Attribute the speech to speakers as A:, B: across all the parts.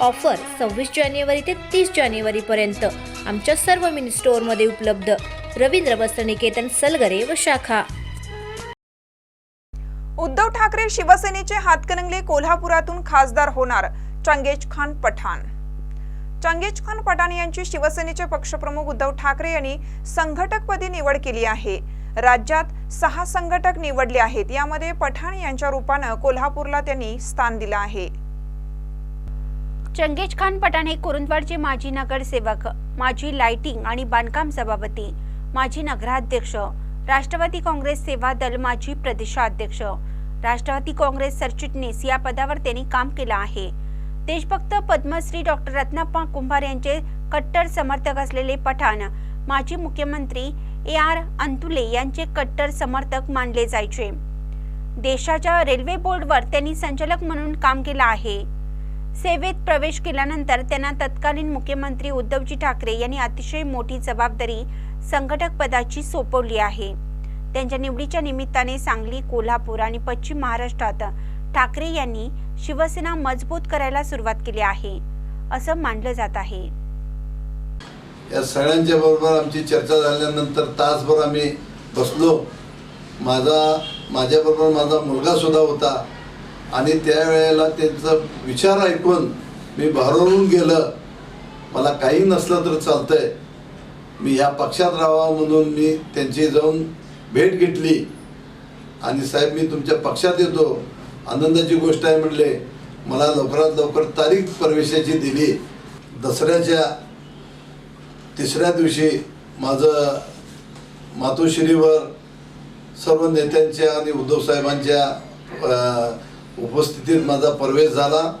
A: Offer सव्वीस जानेवारी ते तीस जानेवारीपर्यंत आमच्या सर्व मिनी स्टोअरमध्ये उपलब्ध. रवींद्र वस्त्रनिकेतन सलगरे व शाखा.
B: उद्धव ठाकरे शिवसेनेचे हातकणंगले कोल्हापुरातून खासदार होणार चंगेज खान पठाण. चंगेज खान पठाण यांची शिवसेनेचे पक्षप्रमुख उद्धव ठाकरे यांनी संघटकपदी निवड केली आहे. राज्यात सहा संघटक निवडले आहेत. यामध्ये पठाण यांच्या रूपानं कोल्हापूरला त्यांनी स्थान दिलं आहे.
C: चंगेज खान पठाण हे कुरुंदवाडचे माजी नगरसेवक माजी लाइटिंग आणि बांधकाम सभापती माजी नगराध्यक्ष राष्ट्रवादी काँग्रेस सेवा दल माजी प्रदेशाध्यक्ष राष्ट्रवादी काँग्रेस सरचिटणीस या पदावर त्यांनी काम केलं आहे. देशभक्त पद्मश्री डॉक्टर रत्नाप्पा कुंभार यांचे कट्टर समर्थक असलेले पठाण माजी मुख्यमंत्री ए आर अंतुले यांचे कट्टर समर्थक मानले जायचे. देशाच्या रेल्वे बोर्डवर त्यांनी संचालक म्हणून काम केलं आहे. सेवेत प्रवेश केल्यानंतर त्यांना तत्कालीन मुख्यमंत्री उद्धवजी ठाकरे यांनी अतिशय मोठी जबाबदारी संघटक पदाची सोपवली आहे. त्यांच्या निवडीच्या निमित्ताने सांगली कोल्हापूर आणि पश्चिम महाराष्ट्रात ठाकरे यांनी शिवसेना मजबूत करायला सुरुवात केली आहे असं मानलं जात आहे.
D: या सगळ्यांच्या बरोबर आमची चर्चा झाल्यानंतर तासभर आम्ही बसलो. माझा माझ्याबरोबर माझा मुलगा सुद्धा होता. आणि त्यावेळेला त्यांचा विचार ऐकून मी भारावून गेलं. मला काही नसलं तर चालतंय. मी ह्या पक्षात राहावा म्हणून मी त्यांची जाऊन भेट घेतली. आणि साहेब मी तुमच्या पक्षात येतो. आनंदाची गोष्ट आहे म्हणले. मला लवकरात लवकर तारीख प्रवेशाची दिली. दसऱ्याच्या तिसऱ्या दिवशी माझं मातोश्रीवर सर्व नेत्यांच्या आणि उद्धव साहेबांच्या उपस्थितीत माझा प्रवेश झाला.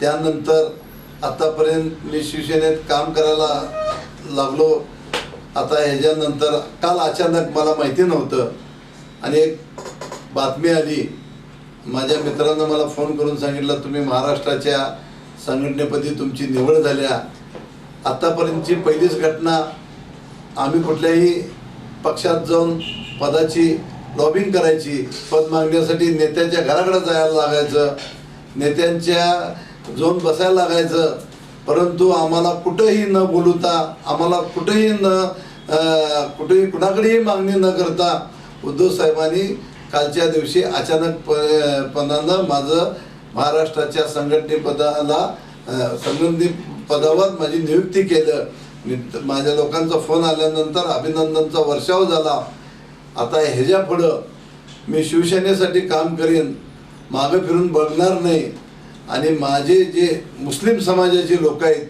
D: त्यानंतर आतापर्यंत मी शिवसेनेत काम करायला लागलो. आता ह्याच्यानंतर काल अचानक मला माहिती नव्हतं. आणि एक बातमी आली. माझ्या मित्रानं मला फोन करून सांगितलं तुम्ही महाराष्ट्राच्या संघटनेपदी तुमची निवड झाल्या. आत्तापर्यंतची पहिलीच घटना आम्ही कुठल्याही पक्षात जाऊन पदाची लॉबिंग करायची पद मागण्यासाठी नेत्यांच्या घराकडे जायला लागायचं नेत्यांच्या जाऊन बसायला लागायचं. परंतु आम्हाला कुठंही न बोलवता आम्हाला कुठंही न कुठेही कुणाकडेही मागणी न करता उद्धव साहेबांनी कालच्या दिवशी अचानक प- पणानं माझं महाराष्ट्राच्या संघटनेपदाला अं, पदावर माझी नियुक्ती केलं. मी माझ्या लोकांचा फोन आल्यानंतर अभिनंदनचा वर्षाव झाला. आता ह्याच्या पुढं मी शिवसेनेसाठी काम करीन मागं फिरून बघणार नाही. आणि माझे जे मुस्लिम समाजाचे लोक आहेत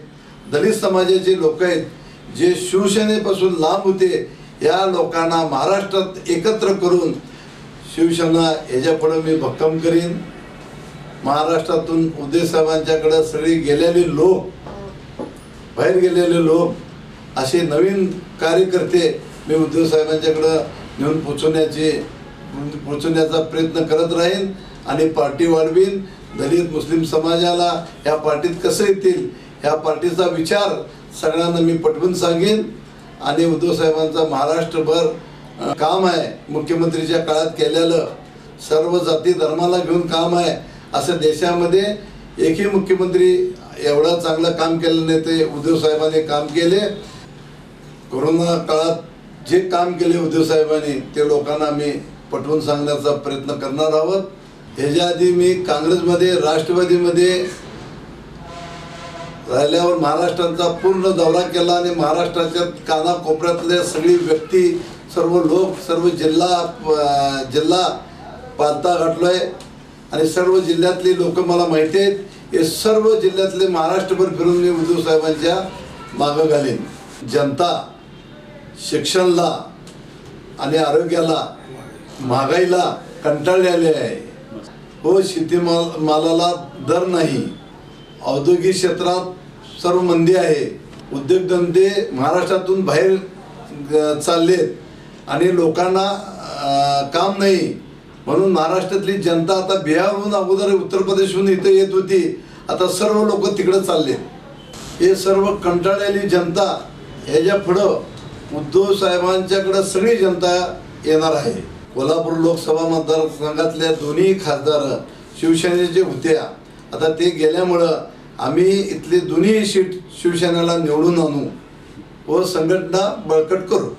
D: दलित समाजाचे लोक आहेत जे शिवसेनेपासून लांब होते या लोकांना महाराष्ट्रात एकत्र करून शिवसेना ह्याच्या पुढं मी भक्कम करीन. महाराष्ट्रातून उदय साहेबांच्याकडं सगळी गेलेले लोक बाहेर गेलेले लोक असे नवीन कार्यकर्ते मी उद्धव साहेबांच्याकडं घेऊन पोचवण्याचे पोचवण्याचा प्रयत्न करत राहीन आणि पार्टी वाढवीन. दलित मुस्लिम समाजाला या पार्टीत कसं येतील ह्या पार्टीचा विचार सगळ्यांना मी पटवून सांगेन. आणि उद्धव साहेबांचा महाराष्ट्रभर काम आहे. मुख्यमंत्रीच्या काळात केलेलं सर्व जाती धर्माला घेऊन काम आहे. असं देशामध्ये एकही मुख्यमंत्री एवढा चांगलं काम केलं नाही ते उद्धव साहेबांनी काम केले. कोरोना काळात जे काम केले उद्धव साहेबांनी ते लोकांना मी पटवून सांगण्याचा प्रयत्न करणार आहोत. ह्याच्या आधी मी काँग्रेसमध्ये राष्ट्रवादीमध्ये राहिल्यावर महाराष्ट्राचा पूर्ण दौरा केला आणि महाराष्ट्राच्या कानाकोपऱ्यातल्या सगळी व्यक्ती सर्व लोक सर्व जिल्हा जिल्हा पालता गाठलोय आणि सर्व जिल्ह्यातली लोक मला माहिती आहेत हे सर्व जिल्ह्यातले महाराष्ट्रभर फिरून मी उद्धव साहेबांच्या मागं घालीन. जनता शिक्षणाला आणि आरोग्याला महागाईला कंटाळलेले आहे. हो शेतीमाल मालाला दर नाही. औद्योगिक क्षेत्रात सर्व मंदी आहे. उद्योगधंदे महाराष्ट्रातून बाहेर चाललेत आणि लोकांना काम नाही. म्हणून महाराष्ट्रातली जनता आता बिहारहून अगोदर उत्तर प्रदेशहून इथं येत होती. आता सर्व लोक तिकडं चालले हे सर्व कंटाळलेली जनता ह्याच्या पुढं उद्धव साहेबांच्याकडं सगळी जनता येणार आहे. कोल्हापूर लोकसभा मतदारसंघातल्या दोन्ही खासदार शिवसेनेचे होत्या आता ते गेल्यामुळं आम्ही इथले दोन्ही सीट शिवसेनेला निवडून आणू व संघटना बळकट करू.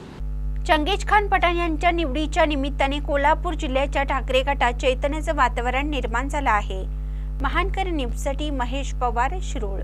C: चंगेज खान पठाण यांच्या निवडीच्या निमित्ताने कोल्हापूर जिल्ह्याच्या ठाकरे गटात चैतन्याचं वातावरण निर्माण झालं आहे. महानकर न्यूजसाठी महेश पवार शिरोळ.